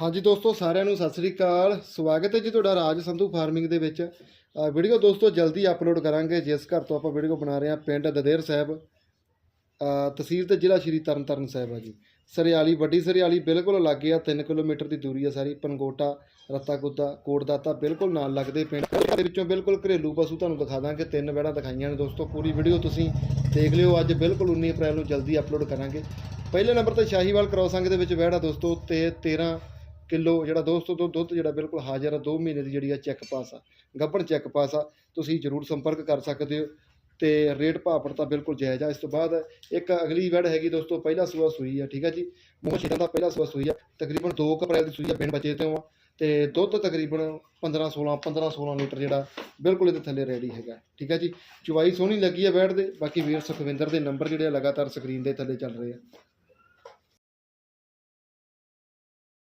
ਹਾਂਜੀ ਦੋਸਤੋ, ਸਾਰਿਆਂ ਨੂੰ ਸਤਿ ਸ੍ਰੀ ਅਕਾਲ। ਸਵਾਗਤ ਹੈ ਜੀ ਤੁਹਾਡਾ ਰਾਜ ਸੰਧੂ ਫਾਰਮਿੰਗ ਦੇ ਵਿੱਚ। ਵੀਡੀਓ ਦੋਸਤੋ, ਜਲਦੀ ਅਪਲੋਡ ਕਰਾਂਗੇ। ਜਿਸ ਘਰ ਤੋਂ ਆਪਾਂ ਵੀਡੀਓ ਬਣਾ ਰਹੇ ਹਾਂ, ਪਿੰਡ ਦਦੇਰ ਸਾਹਿਬ। ਤਹਿਸੀਲ ਤੇ ਜ਼ਿਲ੍ਹਾ ਸ਼੍ਰੀ ਤਰਨਤਾਰਨ ਸਾਹਿਬ ਆ ਜੀ। ਸਰਿਆਲੀ, ਵੱਡੀ ਸਰਿਆਲੀ, ਬਿਲਕੁਲ ਲਾਗੇ ਆ 3 ਕਿਲੋਮੀਟਰ ਦੀ ਦੂਰੀ ਆ ਸਾਰੀ। ਪਨਗੋਟਾ ਰੱਤਾ ਗੁੱਦਾ ਕੋਟਦਾਤਾ ਬਿਲਕੁਲ ਨਾਲ ਲੱਗਦੇ ਪਿੰਡ। ਦੇ ਵਿੱਚੋਂ ਬਿਲਕੁਲ ਘਰੇਲੂ ਪਸ਼ੂ ਤੁਹਾਨੂੰ ਦਿਖਾ ਦਾਂਗੇ। ਤਿੰਨ ਵਹਿੜਾਂ ਦਿਖਾਈਆਂ ਨੇ ਦੋਸਤੋ। ਪੂਰੀ ਵੀਡੀਓ ਤੁਸੀਂ ਦੇਖ ਲਿਓ। ਅੱਜ ਬਿਲਕੁਲ 19 ਅਪ੍ਰੈਲ ਨੂੰ ਜਲਦੀ ਅਪਲੋਡ ਕਰਾਂਗੇ। ਪਹਿਲੇ ਨੰਬਰ ਤੇ ਸ਼ਾਹੀਵਾਲ ਕਰੋਸੰਗ ਦੇ ਵਿੱਚ ਵਹਿੜਾ ਦੋਸਤੋ, ਤੇ 13 ਕਿਲੋ ਜਿਹੜਾ ਦੋਸਤੋ ਤੋਂ ਦੁੱਧ ਜਿਹੜਾ ਬਿਲਕੁਲ ਹਾਜ਼ਰ ਆ 2 ਮਹੀਨੇ ਦੀ ਜਿਹੜੀ ਆ ਚੈੱਕ ਪਾਸ ਆ, ਗੱਭਣ ਚੈੱਕ ਪਾਸ ਆ, ਤੁਸੀਂ ਜਰੂਰ ਸੰਪਰਕ ਕਰ ਸਕਦੇ ਹੋ ਤੇ ਰੇਟ ਭਾਪੜ ਤਾਂ ਬਿਲਕੁਲ ਜਾਇਜ਼ ਆ। ਇਸ ਤੋਂ ਬਾਅਦ ਇੱਕ ਅਗਲੀ ਵੜ ਹੈਗੀ ਦੋਸਤੋ, ਪਹਿਲਾ ਸੂਆ ਸੂਈ ਆ, ਠੀਕ ਆ ਜੀ? ਮੋਹ ਸ਼ੀਰਾਂ ਦਾ ਪਹਿਲਾ ਸੂਆ ਸੂਈ ਆ, ਤਕਰੀਬਨ 2 ਅਪ੍ਰੈਲ ਦੀ ਸੂਈ ਆ, ਪਿੰਡ ਬਚੇ ਤੋਂ ਆ। ਤੇ ਦੁੱਧ ਤਕਰੀਬਨ 15 16 15 16 ਲੀਟਰ ਜਿਹੜਾ ਬਿਲਕੁਲ ਇਹਦੇ ਥੱਲੇ ਰੈਡੀ ਹੈਗਾ, ਠੀਕ ਹੈ ਜੀ? ਚੁਵਾਈ ਸੋਹਣੀ ਲੱਗੀ ਆ ਬੈਠ ਦੇ, ਬਾਕੀ ਵੀਰ ਸੁਖਵਿੰਦਰ ਦੇ ਨੰਬਰ ਜਿਹੜੇ ਆ ਲਗਾਤਾਰ ਸਕਰੀਨ ਦੇ ਥੱਲੇ ਚੱਲ ਰਹੇ ਆ।